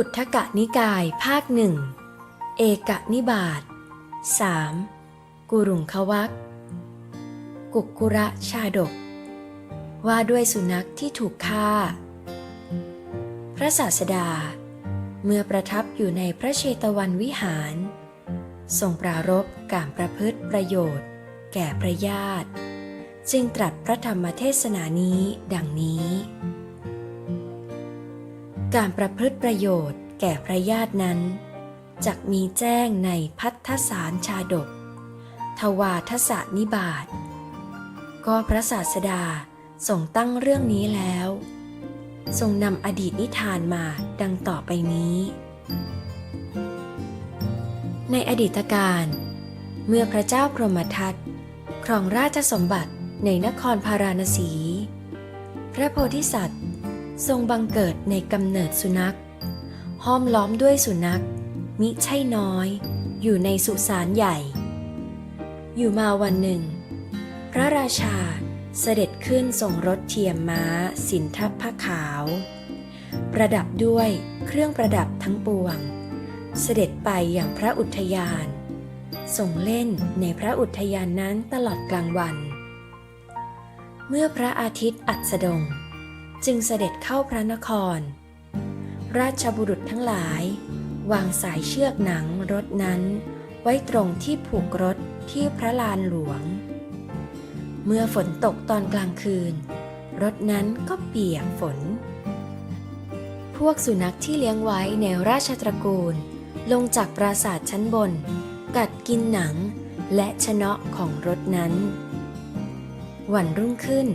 ขุททกนิกายภาคหนึ่ง เอกนิบาต 3. กุรุงควักกุกกุระชาดก ว่าด้วยสุนัขที่ถูกฆ่า พระศาสดา เมื่อประทับอยู่ในพระเชตวันวิหาร ทรงปรารบการประพฤติประโยชน์ แก่พระญาติ จึงตรัสพระธรรมเทศนานี้ดังนี้ การประพฤติประโยชน์แก่พระญาตินั้นจักมีแจ้งในพัทธสารชาดก ทวาทศนิบาตก็พระศาสดาทรงตั้งเรื่องนี้แล้ว ทรงนำอดีตนิทานมาดังต่อไปนี้ ในอดีตการเมื่อพระเจ้าพรหมทัตครองราชสมบัติในนครพาราณสี พระโพธิสัตว์ ทรงบังเกิดในกำเนิดสุนัข ห้อมล้อมด้วยสุนัข มิใช่น้อย อยู่ในสุสานใหญ่ อยู่มาวันหนึ่ง พระราชาเสด็จขึ้นทรงรถเทียมม้า สินทัพพระขาว ประดับด้วยเครื่องประดับทั้งปวง เสด็จไปอย่างพระอุทยานทรงเล่นในพระอุทยานนั้นตลอดกลางวัน เมื่อพระอาทิตย์อัสดง จึงเสด็จเข้าพระนคร ราชบุรุษทั้งหลาย วางสายเชือกหนังรถนั้น ไว้ตรงที่ผูกรถที่พระลานหลวง เมื่อฝนตกตอนกลางคืน รถนั้นก็เปียกฝน พวกสุนัขที่เลี้ยงไว้ในราชตระกูล ลงจากปราสาทชั้นบน กัดกินหนังและชนะของรถนั้น วันรุ่งขึ้น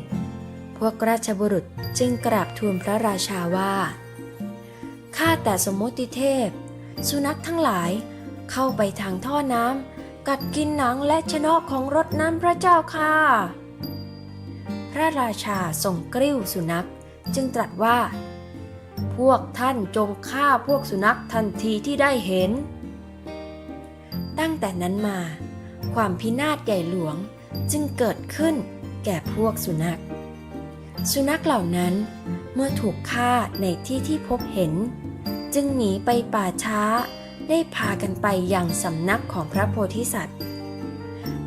วกราชบุรุษจึงกราบทูลพระราชาว่า ข้าแต่สมมติเทพ สุนัขทั้งหลายเข้าไปทางท่อน้ำกัดกินหนังและชนะของรถน้ำพระเจ้าค่ะ พระราชาทรงกริ้วสุนัขจึงตรัสว่า พวกท่านจงฆ่าพวกสุนัขทันทีที่ได้เห็น ตั้งแต่นั้นมา ความพินาศใหญ่หลวงจึงเกิดขึ้นแก่พวกสุนัข สุนัขเหล่านั้นเมื่อถูกฆ่าในที่ที่พบเห็น จึงหนีไปป่าช้าได้พากันไปยังสำนักของพระโพธิสัตว์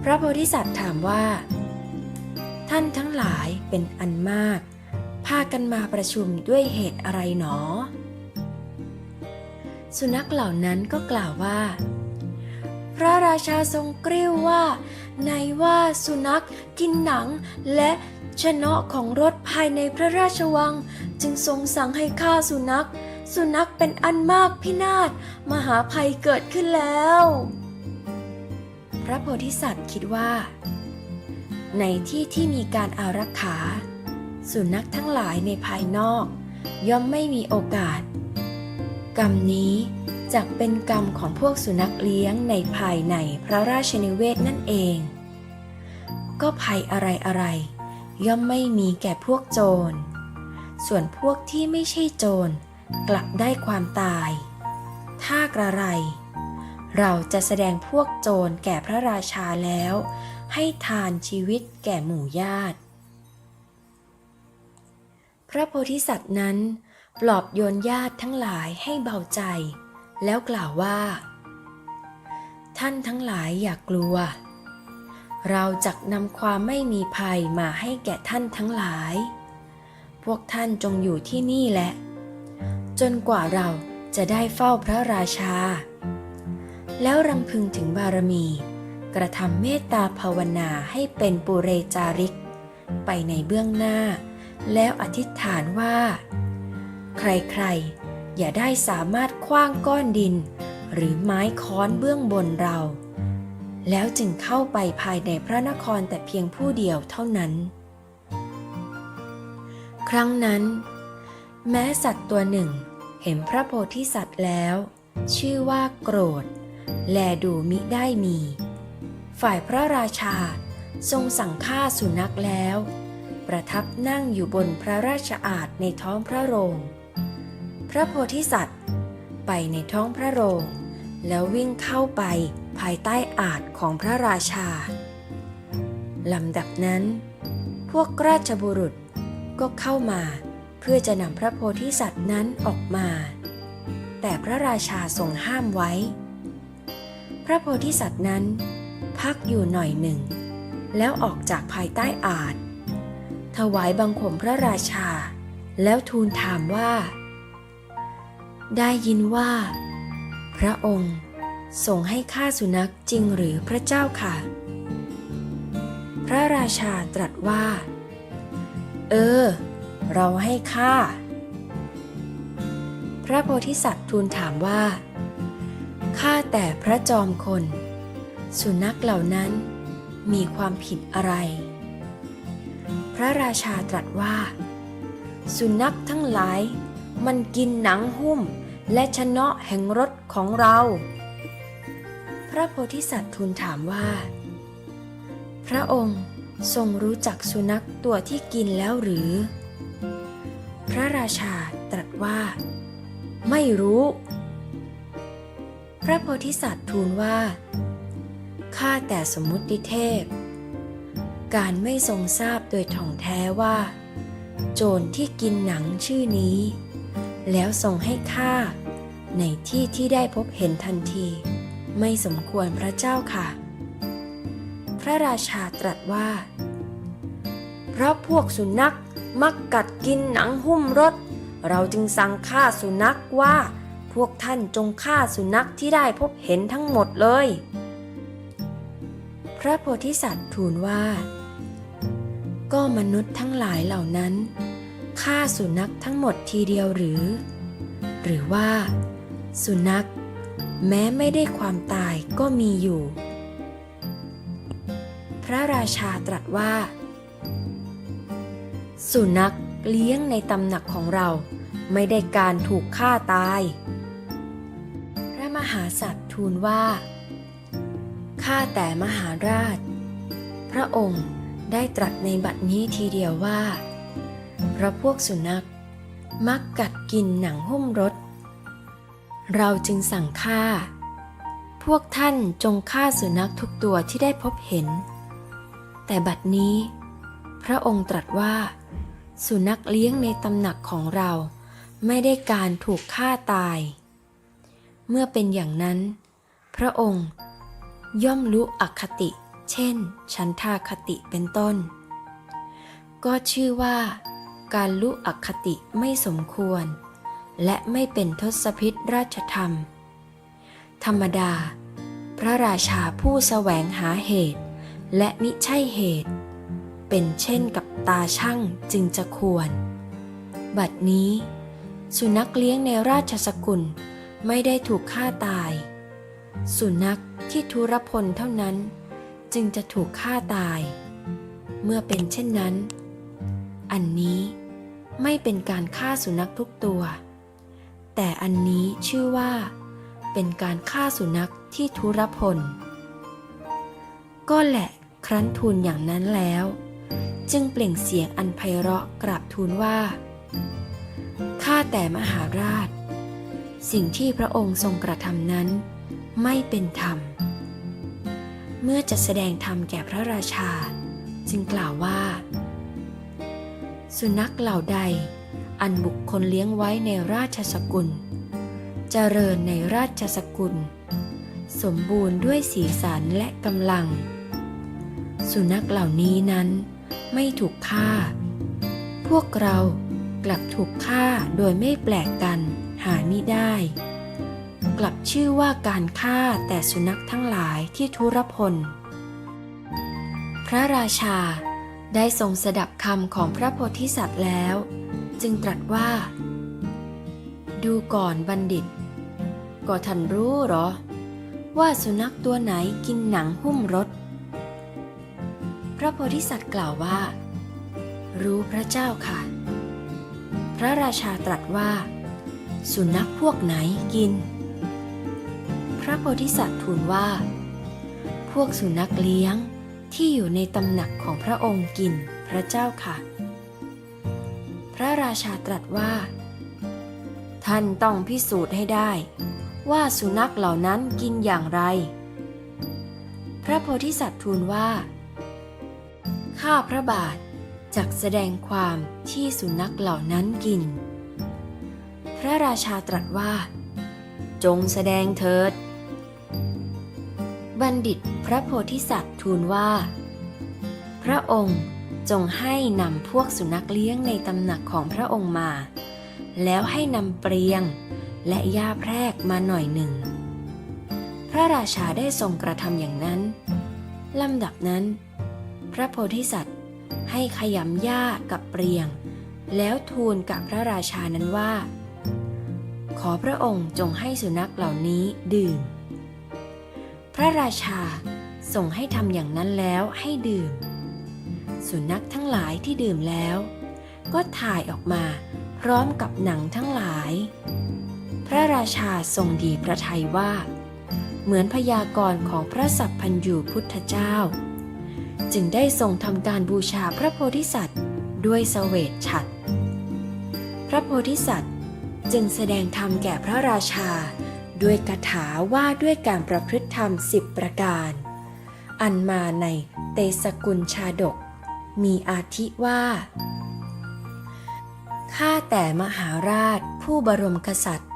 พระโพธิสัตว์ถามว่า ท่านทั้งหลายเป็นอันมาก พากันมาประชุมด้วยเหตุอะไรหนอ สุนัขเหล่านั้นก็กล่าวว่า พระราชาทรงกริ้วว่า ในว่าสุนัขกินหนังและ ชนะของรถภายในพระราชวัง จึงทรงสั่งให้ฆ่าสุนัข สุนัขเป็นอันมากพินาศมหาภัยเกิดขึ้นแล้ว พระโพธิสัตว์คิดว่า ในที่ที่มีการอารักขา สุนัขทั้งหลายในภายนอก ย่อมไม่มีโอกาส กรรมนี้จะเป็นกรรมของพวกสุนัขเลี้ยงในภายในพระราชนิเวศนั่นเอง ก็ภัยอะไรอะไร ย่อมไม่มีแก่พวกโจร ส่วนพวกที่ไม่ใช่โจร กลับได้ความตาย ถ้ากระไร เราจะแสดงพวกโจรแก่พระราชาแล้ว ให้ทานชีวิตแก่หมู่ญาติ พระโพธิสัตว์นั้น ปลอบโยนญาติทั้งหลายให้เบาใจ แล้วกล่าวว่า ท่านทั้งหลายอย่ากกลัว เราจักนำความไม่มีภัยมาให้แก่ท่านทั้งหลาย พวกท่านจงอยู่ที่นี่แหละ จนกว่าเราจะได้เฝ้าพระราชา แล้วรำพึงถึงบารมี กระทำเมตตาภาวนาให้เป็นปุเรจาริก ไปในเบื้องหน้า แล้วอธิษฐานว่า ใครๆ อย่าได้สามารถคว้างก้อนดิน หรือไม้ค้อนเบื้องบนเรา แล้วจึงเข้าไปภายในพระนครแต่เพียงผู้เดียวเท่านั้น ครั้งนั้น แม้สัตว์ตัวหนึ่งเห็นพระโพธิสัตว์แล้ว ชื่อว่าโกรธ แลดูมิได้มี ฝ่ายพระราชาทรงสั่งฆ่าสุนัขแล้ว ประทับนั่งอยู่บนพระราชอาณในท้องพระโรง พระโพธิสัตว์ ไปในท้องพระโรง แล้ววิ่งเข้าไป ภายใต้อาจของพระราชา ลำดับนั้น พวกราชบุรุษก็เข้ามาเพื่อจะนำพระโพธิสัตว์นั้นออกมา แต่พระราชาทรงห้ามไว้ พระโพธิสัตว์นั้น พักอยู่หน่อยหนึ่ง แล้วออกจากภายใต้อาจ ถวายบังคมพระราชา แล้วทูลถามว่า ได้ยินว่า พระองค์ ทรงให้ฆ่าสุนัขจริงหรือพระเจ้าค่ะ พระราชาตรัสว่า เออ เราให้ฆ่า พระโพธิสัตว์ทูลถามว่า ข้าแต่พระจอมคน สุนัขเหล่านั้นมีความผิดอะไร พระราชาตรัสว่า สุนัขทั้งหลายมันกินหนังหุ้มและชนะแห่งรถของเรา ระโพธิสัตว์ทูลถามว่า พระองค์ทรงรู้จักสุนัขตัวที่กินแล้วหรือ พระราชาตรัสว่า ไม่รู้ พระโพธิสัตว์ทูลว่า ข้าแต่สมมุติเทพ การไม่ทรงทราบโดยท่องแท้ว่า โจรที่กินหนังชื่อนี้ แล้วทรงให้ฆ่าในที่ที่ได้พบเห็นทันที ไม่สมควรพระเจ้าค่ะ พระราชาตรัสว่า เพราะพวกสุนัขมักกัดกินหนังหุ้มรถ เราจึงสั่งฆ่าสุนัขว่า พวกท่านจงฆ่าสุนัขที่ได้พบเห็นทั้งหมดเลย พระโพธิสัตว์ทูลว่า ก็มนุษย์ทั้งหลายเหล่านั้นฆ่าสุนัขทั้งหมดทีเดียวหรือ หรือว่า สุนัข แม้ไม่ได้ความตายก็มีอยู่ พระราชาตรัสว่า สุนัขเลี้ยงในตำหนักของเราไม่ได้การถูกฆ่าตาย พระมหาสัตว์ทูลว่า ข้าแต่มหาราช พระองค์ได้ตรัสในบัดนี้ทีเดียวว่า เพราะพวกสุนัขมักกัดกินหนังหุ้มรถ เราจึงสั่งฆ่า พวกท่านจงฆ่าสุนัขทุกตัวที่ได้พบเห็น แต่บัดนี้ พระองค์ตรัสว่า สุนัขเลี้ยงในตำหนักของเราไม่ได้การถูกฆ่าตาย เมื่อเป็นอย่างนั้น พระองค์ย่อมรู้อคติ เช่น ชันทาคติเป็นต้น ก็ชื่อว่า การรู้อคติไม่สมควร และไม่เป็นทศพิษราชธรรม ธรรมดา พระราชาผู้แสวงหาเหตุ และมิใช่เหตุ เป็นเช่นกับตาช่างจึงจะควร บัดนี้ สุนัขเลี้ยงในราชสกุลไม่ได้ถูกฆ่าตาย สุนัขที่ทุรพลเท่านั้น จึงจะถูกฆ่าตาย เมื่อเป็นเช่นนั้น อันนี้ไม่เป็นการฆ่าสุนัขทุกตัว แต่อันนี้ชื่อว่า เป็นการฆ่าสุนัขที่ทุรพล ก็แหละครั้นทูลอย่างนั้นแล้ว จึงเปล่งเสียงอันไพเราะกราบทูลว่า ข้าแต่มหาราช สิ่งที่พระองค์ทรงกระทำนั้น ไม่เป็นธรรม เมื่อจะแสดงธรรมแก่พระราชา จึงกล่าวว่า สุนัขเหล่าใด อันบุคคลเลี้ยงไว้ในราชสกุล เจริญในราชสกุล สมบูรณ์ด้วยสีสันและกำลัง สุนัขเหล่านี้นั้นไม่ถูกฆ่า พวกเรากลับถูกฆ่าโดยไม่แปลกกันหาไมิได้ กลับชื่อว่าการฆ่าแต่สุนัขทั้งหลายที่ทุรพล พระราชาได้ทรงสดับคำของพระโพธิสัตว์แล้ว จึงตรัสว่า ดูก่อนบัณฑิต ก็ท่านรู้หรอ ว่าสุนัขตัวไหนกินหนังหุ้มรถพระโพธิสัตว์กล่าวว่า รู้พระเจ้าค่ะ พระราชาตรัสว่า สุนัขพวกไหนกิน พระโพธิสัตว์ทูลว่า พวกสุนัขเลี้ยงที่อยู่ในตำหนักของพระองค์กินพระเจ้าค่ะ พระราชาตรัสว่า ท่านต้องพิสูจน์ให้ได้ ว่าสุนัขเหล่านั้นกินอย่างไร พระโพธิสัตว์ทูลว่า ข้าพระบาทจักแสดงความที่สุนัขเหล่านั้นกิน พระราชาตรัสว่า จงแสดงเถิด บัณฑิตพระโพธิสัตว์ทูลว่า พระองค์ จงให้นำพวกสุนัขเลี้ยงในตำหนักของพระองค์มา แล้วให้นำเปรียงและหญ้าแพรกมาหน่อยหนึ่ง พระราชาได้ทรงกระทำอย่างนั้นลำดับนั้น พระโพธิสัตว์ให้ขยำหญ้ากับเปรียง แล้วทูลกับพระราชานั้นว่า ขอพระองค์จงให้สุนัขเหล่านี้ดื่ม พระราชาส่งให้ทำอย่างนั้นแล้วให้ดื่ม สุนัขทั้งหลายที่ดื่มแล้ว ก็ถ่ายออกมาพร้อมกับหนังทั้งหลาย พระราชาทรงดีพระทัยว่า เหมือนพยากรณ์ของพระสัพพัญญูพุทธเจ้า จึงได้ทรงทำการบูชาพระโพธิสัตว์ด้วยเสวตฉัตรพระโพธิสัตว์จึงแสดงธรรมแก่พระราชา ด้วยคาถาว่าด้วยการประพฤติธรรมสิบประการ อันมาในเตสกุลชาดก มีอาทิว่า ข้าแต่มหาราชผู้บรมกษัตริย์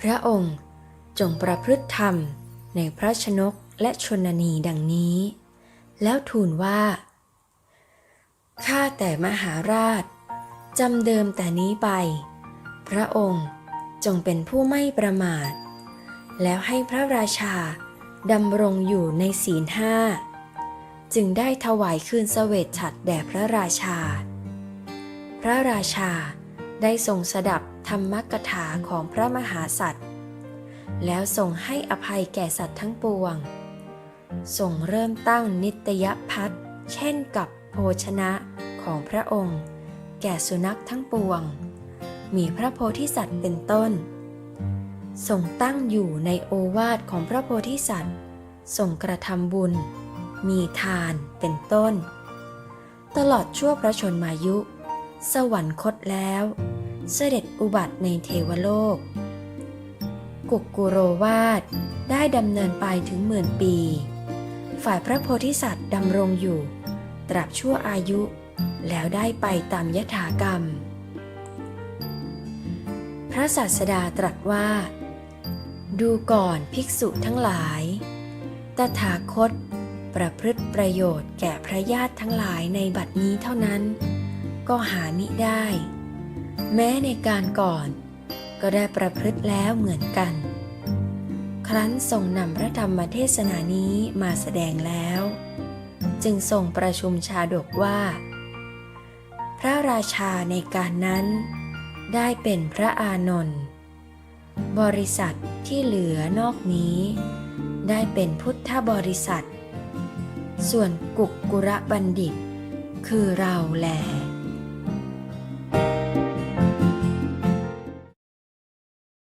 พระองค์จงประพฤติธรรมในพระชนกและชนนีดังนี้ แล้วทูลว่า ข้าแต่มหาราชจำเดิมแต่นี้ไป พระองค์จงเป็นผู้ไม่ประมาท แล้วให้พระราชาดำรงอยู่ในศีลห้า จึงได้ถวายคืนเสวตฉัตรแด่พระราชา พระราชาได้ทรงสดับธรรมกถาของพระมหาสัตว์ แล้วทรงให้อภัยแก่สัตว์ทั้งปวง ทรงเริ่มตั้งนิตยพัฒน์เช่นกับโภชนะของพระองค์ แก่สุนัขทั้งปวง มีพระโพธิสัตว์เป็นต้น ทรงตั้งอยู่ในโอวาทของพระโพธิสัตว์ทรงกระทำบุญ มีทานเป็นต้น ตลอดชั่วพระชนมายุ สวรรคตแล้ว เสด็จอุบัติในเทวโลก กุกกุโรวาทได้ดำเนินไปถึงหมื่นปี ฝ่ายพระโพธิสัตว์ดำรงอยู่ ตราบชั่วอายุ แล้วได้ไปตามยถากรรม พระศาสดาตรัสว่า ดูก่อนภิกษุทั้งหลาย ตถาคต ประพฤติประโยชน์แก่พระญาติทั้งหลายในบัดนี้เท่านั้น ก็หามิได้ แม้ในการก่อน ก็ได้ประพฤติแล้วเหมือนกัน ครั้นทรงนำพระธรรมเทศนานี้มาแสดงแล้ว จึงทรงประชุมชาดกว่า พระราชาในการนั้น ได้เป็นพระอานนท์บริษัทที่เหลือนอกนี้ ได้เป็นพุทธบริษัท ส่วนกุกกุระบัณฑิต คือเราแหล